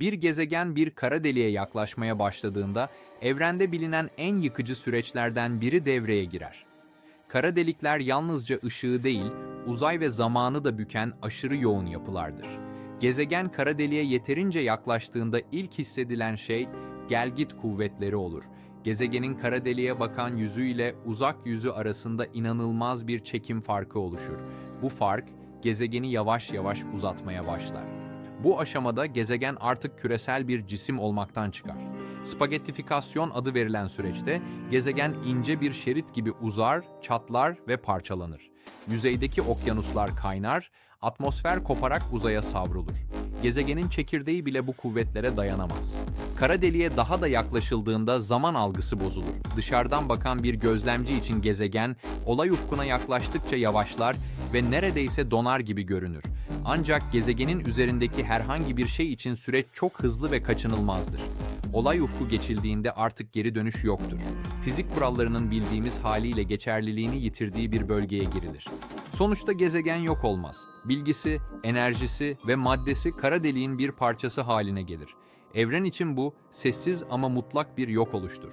Bir gezegen bir kara deliğe yaklaşmaya başladığında evrende bilinen en yıkıcı süreçlerden biri devreye girer. Kara delikler yalnızca ışığı değil, uzay ve zamanı da büken aşırı yoğun yapılardır. Gezegen kara deliğe yeterince yaklaştığında ilk hissedilen şey gelgit kuvvetleri olur. Gezegenin kara deliğe bakan yüzü ile uzak yüzü arasında inanılmaz bir çekim farkı oluşur. Bu fark gezegeni yavaş yavaş uzatmaya başlar. Bu aşamada gezegen artık küresel bir cisim olmaktan çıkar. Spagettifikasyon adı verilen süreçte gezegen ince bir şerit gibi uzar, çatlar ve parçalanır. Yüzeydeki okyanuslar kaynar, atmosfer koparak uzaya savrulur. Gezegenin çekirdeği bile bu kuvvetlere dayanamaz. Kara deliğe daha da yaklaşıldığında zaman algısı bozulur. Dışarıdan bakan bir gözlemci için gezegen olay ufkuna yaklaştıkça yavaşlar ve neredeyse donar gibi görünür. Ancak gezegenin üzerindeki herhangi bir şey için süreç çok hızlı ve kaçınılmazdır. Olay ufku geçildiğinde artık geri dönüş yoktur. Fizik kurallarının bildiğimiz haliyle geçerliliğini yitirdiği bir bölgeye girilir. Sonuçta gezegen yok olmaz. Bilgisi, enerjisi ve maddesi kara deliğin bir parçası haline gelir. Evren için bu sessiz ama mutlak bir yok oluştur.